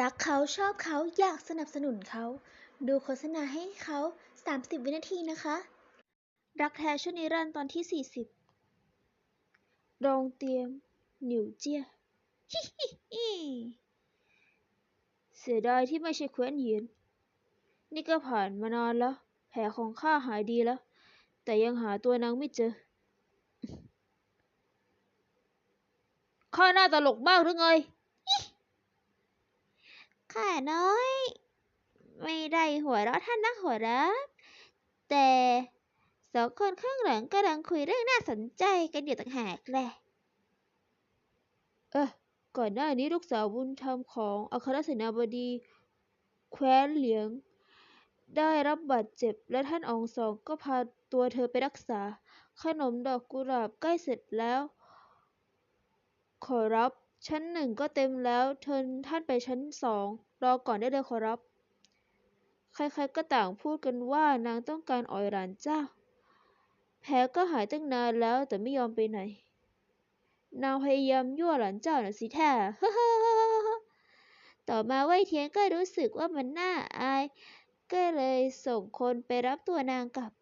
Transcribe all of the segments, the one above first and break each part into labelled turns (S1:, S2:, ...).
S1: รักเขาชอบเขาอยากสนับสนุนเขา ดูโฆษณาให้เขา 30 วินาทีนะคะ รักแท้ชั่วนิรันดร์ตอนที่ 40 โรงเตรียม หนิวเจียฮิฮิฮิเสียดายที่ไม่ใช่เควนเหยียนนี่ก็ผ่านมานานแล้ว แผลของข้าหายดีแล้ว แต่ยังหาตัวนางไม่เจอ ข้าน่าตลกมากหรือไง ข้าน้อย ไม่ได้หัวเราะท่านนักหัวเราะแต่สองคนข้างหลังกำลังคุยเรื่องน่าสนใจกันอยู่ต่างหากแหละเออก่อนหน้านี้ลูกสาวบุญธรรมของอัครเสนาบดีแคว้นเหลียง ได้รับบาดเจ็บและท่านอองซองก็พาตัวเธอไปรักษา ขนมดอกกุหลาบใกล้เสร็จแล้ว ขอรับ ชั้นหนึ่งก็เต็มแล้ว เชิญท่านไปชั้นสอง รอก่อนได้เลยขอรับ ใครๆก็ต่างพูดกันว่านางต้องการอ่อยหลานเจ้า แผลก็หายตั้งนานแล้วแต่ไม่ยอมไปไหน นางพยายามยั่วหลานเจ้าน่ะสิแท้ต่อมาไว่ยเทียนก็รู้สึกว่ามันน่าอาย ก็เลยส่งคนไปรับตัวนางกลับ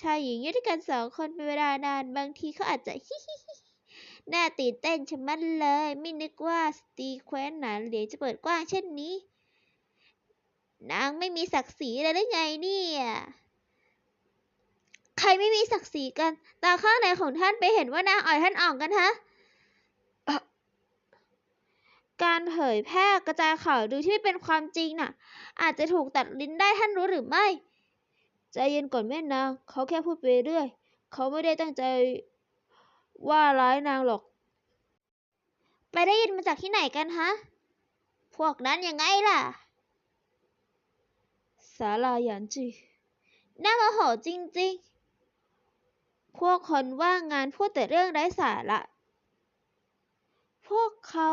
S1: ชายหญิงอยู่ด้วยกันสองคนเป็นเวลานาน บางทีเขาอาจจะ น่าตื่นเต้นชะมัดเลย ไม่นึกว่าสตรีแคว้นหนานเหลียงจะเปิดกว้างเช่นนี้ นางไม่มีศักดิ์ศรีเลยหรือไงเนี่ยใครไม่มีศักดิ์ศรีกัน ตาข้างไหนของท่านไปเห็นว่านางอ่อยท่านอ่องกันฮะ การเผยแพร่กระจายข่าวดูที่ไม่เป็นความจริงน่ะ อาจจะถูกตัดลิ้นได้ท่านรู้หรือไม่ ใจเย็นก่อนแม่นางเขาแค่พูดไปเรื่อย เขาไม่ได้ตั้งใจ ว่าร้ายนางหรอก ไปได้ยินมาจากที่ไหนกันฮะ พวกนั้นยังไงล่ะ สาลาหยานจีน่าโมโหจริงๆ พวกคนว่างงานพูดแต่เรื่องไร้สาระ พวกเขา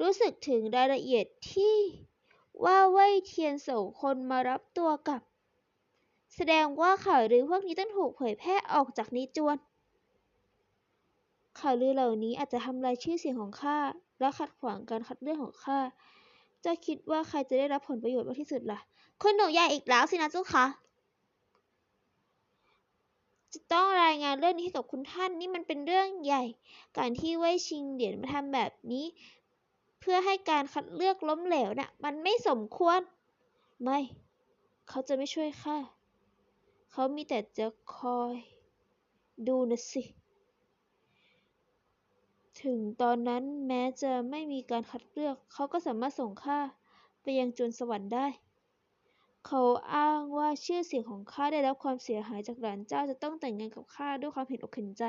S1: รู้สึกถึงรายละเอียดที่ว่าเว่ยเทียนส่งคนมารับตัวกลับ แสดงว่าข่าวลือพวกนี้ต้องถูกเผยแพร่ออกจากนิจวน ข่าวลือเหล่านี้อาจจะทำลายชื่อเสียงของข้า และขัดขวางการคัดเลือกของข้า เจะคิดว่าใครจะได้รับผลประโยชน์มากที่สุดล่ะ คุณหนูใหญ่อีกแล้วสินะเจ้าคะ จะต้องรายงานเรื่องนี้ให้กับคุณท่านนี่มันเป็นเรื่องใหญ่ การที่เว่ยชิงเหรียญมาทำแบบนี้ เพื่อให้การคัดเลือกล้มเหลวน่ะ มันไม่สมควร ไม่ เขาจะไม่ช่วยข้า เขามีแต่จะคอย ดูนะสิ ถึงตอนนั้นแม้จะไม่มีการคัดเลือก เขาก็สามารถส่งข้าไปยังจวนสวรรค์ได้ เขาอ้างว่าชื่อเสียงของข้าได้รับความเสียหายจากหลานเจ้าจะต้องแต่งงานกับข้าด้วยความเห็นอกเห็นใจ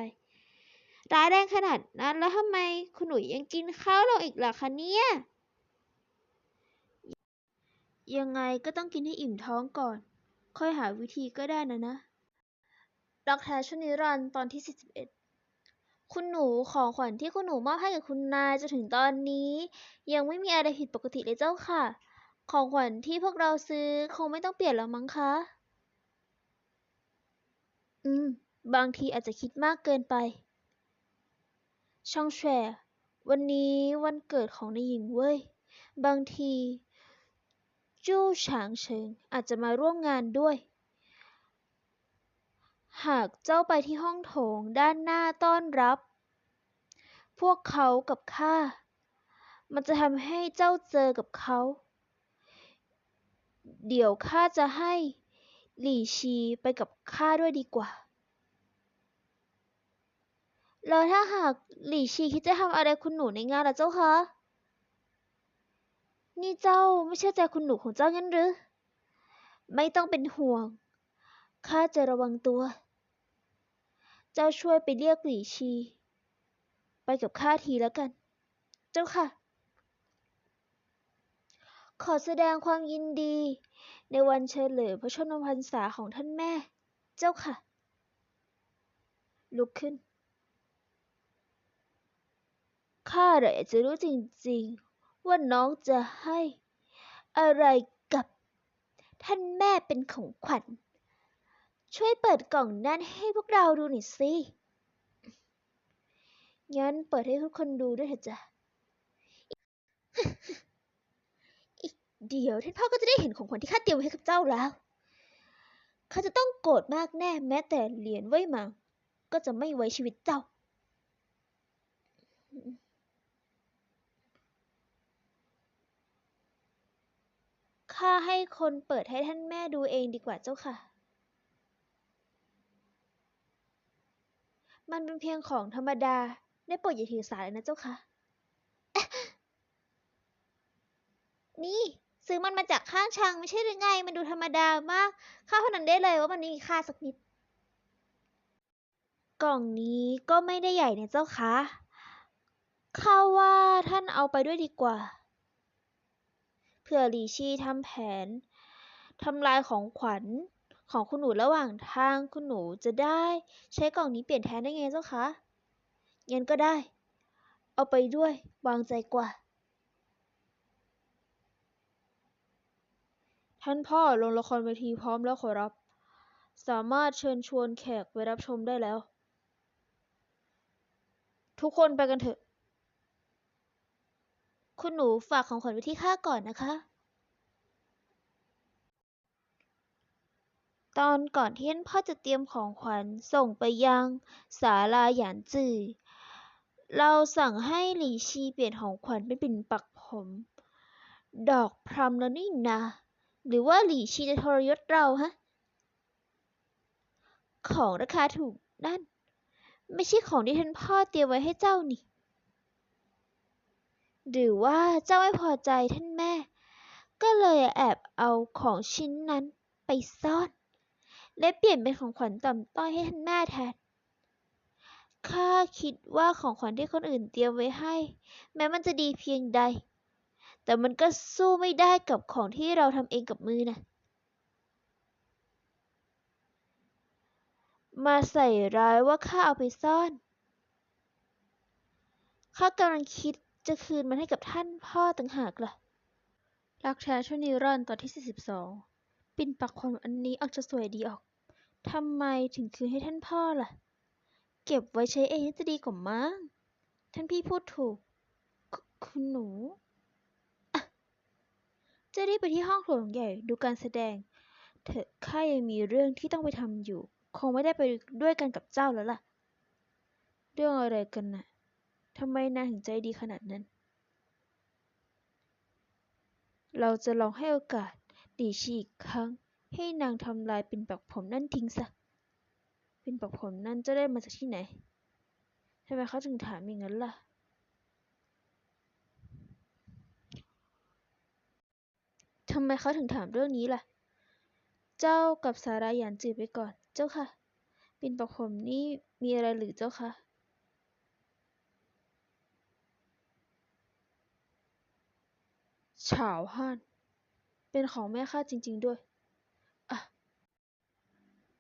S1: ร้ายแรงขนาดนั้น แล้วทำไมคุณหนุ่ยยังกินข้าวเราอีกล่ะคะเนี่ย ยังไงก็ต้องกินให้อิ่มท้องก่อน ค่อยหาวิธีก็ได้นะนะ รักแท้ชวนิรันดร์ตอนที่ 41 คุณหนูของขวัญที่คุณหนูมอบให้กับคุณนายจนถึงตอนนี้ ยังไม่มีอะไรผิดปกติเลยเจ้าค่ะ ของขวัญที่พวกเราซื้อคงไม่ต้องเปลี่ยนแล้วมั้งคะ อืม บางทีอาจจะคิดมากเกินไป ช่องแชร์วันนี้วันเกิดของนายหญิงเว้ย บางที จู้ฉางเฉิงอาจจะมาร่วมงานด้วย หากเจ้าไปที่ห้องโถงด้านหน้าต้อนรับ พวกเขากับข้า มันจะทำให้เจ้าเจอกับเขา เดี๋ยวข้าจะให้หลี่ชีไปกับข้าด้วยดีกว่า แล้วถ้าหากหลี่ชีคิดจะทำอะไรคุณหนูในงานล่ะเจ้าคะ นี่เจ้าไม่เชื่อใจคุณหนูของเจ้างั้นหรือ ไม่ต้องเป็นห่วง ข้าจะระวังตัว เจ้าช่วยไปเรียกหลี่ชี ไปกับข้าทีแล้วกัน เจ้าค่ะ ขอแสดงความยินดี ในวันเฉลิมพระชนมพรรษาของท่านแม่ เจ้าค่ะ ลุกขึ้น ข้าอยจะรู้จริงๆ ว่าน้องจะให้ อะไรกับ ท่านแม่เป็นของขวัญ ช่วยเปิดกล่องนั่นให้พวกเราดูหน่อยสิ งั้นเปิดให้ทุกคนดูด้วยเถอะจ้ะ อีกเดี๋ยวท่านพ่อก็จะได้เห็นของขวัญที่ข้าเตรียมไว้ให้กับเจ้าแล้ว ข้าจะต้องโกรธมากแน่แม้แต่เหรียญไว้มา ก็จะไม่ไว้ชีวิตเจ้า ข้าให้คนเปิดให้ท่านแม่ดูเองดีกว่าเจ้าค่ะ มันเป็นเพียงของธรรมดา ได้โปรดอย่าถือสาเลยนะเจ้าค่ะ นี่ ซื้อมันมาจากข้างทางไม่ใช่หรือไง มันดูธรรมดามาก ข้าพนันได้เลยว่ามันไม่มีค่าสักนิด กล่องนี้ก็ไม่ได้ใหญ่นะเจ้าคะข้าว่าท่านเอาไปด้วยดีกว่า เพื่อลีชีทำแผนทำลายของขวัญ ของคุณหนูระหว่างทางคุณหนูจะได้ ใช้กล่องนี้เปลี่ยนแทนได้ไงเจ้าคะงั้นก็ได้ เอาไปด้วย วางใจกว่า ท่านพ่อลงละครเวทีพร้อมแล้วขอรับ สามารถเชิญชวนแขกไปรับชมได้แล้ว ทุกคนไปกันเถอะ คุณหนูฝากของขวัญไว้ที่ข้าก่อนนะคะ ตอนก่อนที่ท่านพ่อจะเตรียมของขวัญส่งไปยังศาลาหยานจื่อ เราสั่งให้หลี่ชีเปลี่ยนของขวัญเป็นปิ่นปักผม ดอกพรำแล้วนี่นาหรือว่าหลี่ชีจะทรยศเราฮะ ของราคาถูกนั่น ไม่ใช่ของที่ท่านพ่อเตรียมไว้ให้เจ้านี่ หรือว่าเจ้าไม่พอใจท่านแม่ ก็เลยแอบเอาของชิ้นนั้นไปซ่อน และเปลี่ยนเป็นของขวัญต่ำต้อยให้ท่านแม่แทน ข้าคิดว่าของขวัญที่คนอื่นเตรียมไว้ให้ แม้มันจะดีเพียงใด แต่มันก็สู้ไม่ได้กับของที่เราทำเองกับมือนะมาใส่ร้ายว่าข้าเอาไปซ่อน ข้ากำลังคิดจะคืนมันให้กับท่านพ่อต่างหากล่ะรักแท้ชั่วนิรันดร์ตอนที่ 42 ปิ่นปักผมอันนี้ออกจะสวยดีออก ทำไมถึงคืนให้ท่านพ่อล่ะ เก็บไว้ใช้เองน่าจะดีกว่ามั้ง ท่านพี่พูดถูกคุคุณหนูจะรีบไปที่ห้องโถงใหญ่ดูการแสดง เถอะข้ายังมีเรื่องที่ต้องไปทำอยู่ คงไม่ได้ไปด้วยกันกับเจ้าแล้วล่ะ เรื่องอะไรกันน่ะทำไมนางถึงใจดีขนาดนั้น เราจะลองให้โอกาส ดีชีอีกครั้ง ให้นางทำลายปิ่นปักผมนั่นทิ้งซะปิ่นปักผมนั่นจะได้มาจากที่ไหนทำไมเขาถึงถามอย่างนั้นล่ะ ทำไมเขาถึงถามเรื่องนี้ล่ะ เจ้ากับสาราหยานจือไปก่อน เจ้าค่ะปิ่นปักผมนี่มีอะไรหรือเจ้าค่ะฉาวฮั่น เป็นของแม่ข้าจริง ๆ ด้วยอะ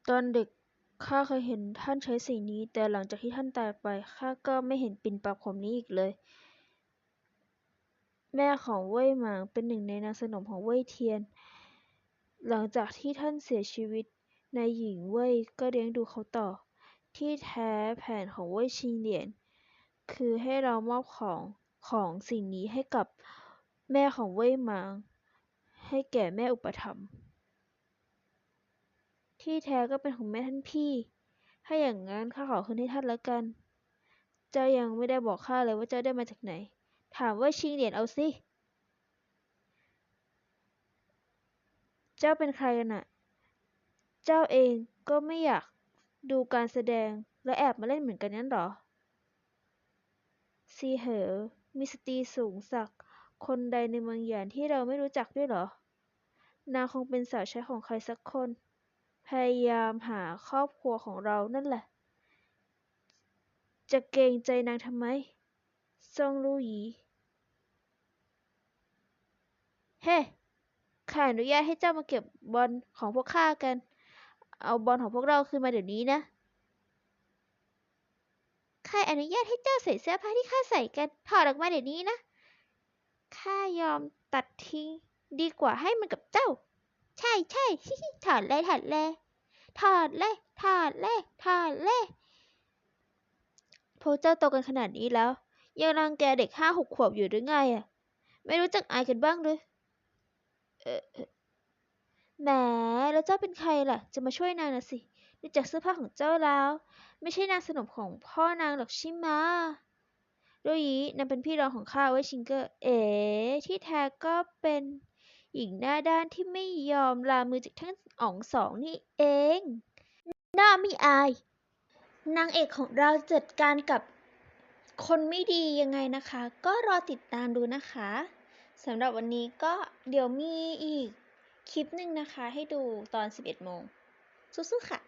S1: ตอนเด็กข้าเคยเห็นท่านใช้สีนี้ แต่หลังจากที่ท่านตายไปข้าก็ไม่เห็นปิ่นปักผมนี้อีกเลย แม่ของเว่ยหมางเป็นหนึ่งในนางสนมของเว่ยเทียน หลังจากที่ท่านเสียชีวิตนายหญิงเว่ยก็เลี้ยงดูเขาต่อ ที่แท้แผนของเว่ยชิงเหลียน คือให้เรามอบของของสิ่งนี้ให้กับแม่ของเว่ยหมาง ให้แก่แม่อุปถัมภ์ที่แท้ก็เป็นของแม่ท่านพี่ ถ้าอย่างนั้นข้าขอคืนให้ท่านแล้วกัน เจ้ายังไม่ได้บอกข้าเลยว่าเจ้าได้มาจากไหน ถามว่าชิงเหรียญเอาสิ เจ้าเป็นใครกันน่ะเจ้าเองก็ไม่อยากดูการแสดงและแอบมาเล่นเหมือนกันนั้นหรอซีเหอมีสตีสูงศักดิ์ คนใดในเมืองหยานที่เราไม่รู้จักด้วยหรอ นางคงเป็นสาวใช้ของใครสักคน พยายามหาครอบครัวของเรานั่นแหละ จะเกรงใจนางทำไมซ่งลู่หยี เฮ้ ข้าอนุญาตให้เจ้ามาเก็บบอลของพวกข้ากัน เอาบอลของพวกเราคืนมาเดี๋ยวนี้นะข้าอนุญาตให้เจ้าใส่เสื้อผ้าที่ข้าใส่กัน ถอดออกมาเดี๋ยวนี้นะ ข้ายอมตัดทิ้งดีกว่าให้มันกับเจ้า ใช่ใช่ถอดเลยถอดเลยถอดเลยถอดเลยถอดเลยพวกเจ้าโตกันขนาดนี้แล้ว ยังรังแกเด็กห้าหกขวบอยู่หรือไงอะ ไม่รู้จักอายกันบ้างหรือเออแหมแล้วเจ้าเป็นใครล่ะ จะมาช่วยนางนะสิดูจากเสื้อผ้าของเจ้าแล้ว ไม่ใช่นางสนมของพ่อนางหรอกใช่ไหมะโดยยีนางเป็นพี่รองของข้าเว้ชิงเกอร์ เอ๋ที่แท้ก็เป็นหญิงหน้าด้านที่ไม่ยอมลามือจากทั้งอ๋องสองนี่เอง หน้าไม่อาย นางเอกของเราจัดการกับคนไม่ดียังไงนะคะ ก็รอติดตามดูนะคะสำหรับวันนี้ก็เดี๋ยวมีอีกคลิปหนึ่งนะคะ ให้ดูตอน 11 โมงสู้ๆค่ะ